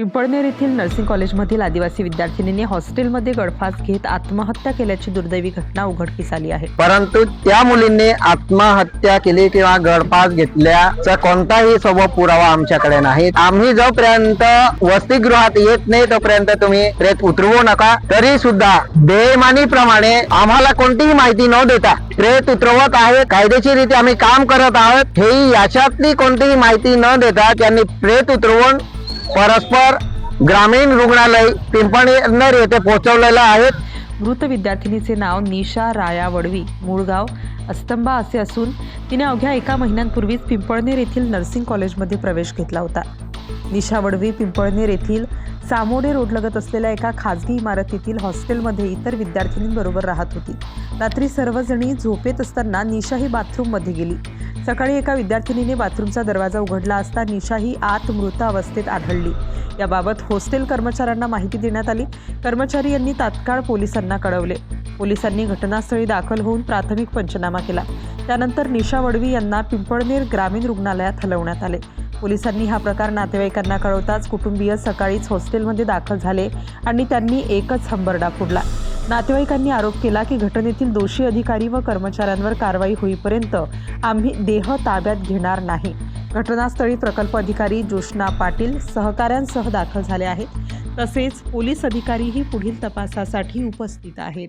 पिंपळनेर येथील नर्सिंग कॉलेजमधील आदिवासी विद्यार्थिनीने हॉस्टेलमध्ये गळफास घेत आत्महत्या केल्याची दुर्दैवी घटना उघडकीस आली आहे. परंतु त्या मुलींनी आत्महत्या केली किंवा गळफास घेतल्याचा कोणताही सबब पुरावा आमच्याकडे नाही. आम्ही जोपर्यंत वसतिगृहात येत नाही तोपर्यंत तुम्ही प्रेत उतरवू नका. तरी सुद्धा बेमानीप्रमाणे आम्हाला कोणतीही माहिती न देता प्रेत उतरवत आहे कायदेशीर आम्ही काम करत आहोत. हे याच्यातली कोणतीही माहिती न देता त्यांनी प्रेत उतरवून परस्पर ग्रामीण रुग्णालय पिंपणेर येथे पोहोचवलेलं आहे. मृत विद्यार्थिनीचे नाव निशा राया वडवी मूळगाव अस्तंबा असे असून तिने अवघ्या एका महिन्यांपूर्वीच पिंपळनेर येथील नर्सिंग कॉलेजमध्ये प्रवेश घेतला होता. निशा वडवी पिंपळनेर येथील सामोडे रोडलगत असलेल्या एका खाजगी इमारतीतील हॉस्टेलमध्ये इतर विद्यार्थिनींबरोबर राहत होती. रात्री सर्वजणी झोपेत असताना निशा ही बाथरूममध्ये गेली. सकाळी एका विद्यार्थिनीने बाथरूमचा दरवाजा उघडला असता निशा ही आत मृत अवस्थेत आढळली. याबाबत हॉस्टेल कर्मचाऱ्यांना माहिती देण्यात आली. कर्मचारी यांनी तात्काळ पोलिसांना कळवले. पोलिसांनी घटनास्थळी दाखल होऊन प्राथमिक पंचनामा केला. त्यानंतर निशा वडवी यांना पिंपळनेर ग्रामीण रुग्णालयात हलवण्यात आले. पोलिसांनी हा प्रकार नातेवाईकांना कळवताच कुटुंबीय सकाळीच हॉस्टेलमध्ये दाखल झाले आणि त्यांनी एकच हंबरडा फोडला. नातेवाईकांनी आरोप केला की घटनेतील दोषी अधिकारी व कर्मचाऱ्यांवर कारवाई होईपर्यंत आम्ही देह ताब्यात घेणार नाही. घटनास्थळी प्रकल्प अधिकारी जोशना पाटील सहकाऱ्यांसह दाखल झाले आहेत. तसेच पोलीस अधिकारीही पुढील तपासासाठी उपस्थित आहेत.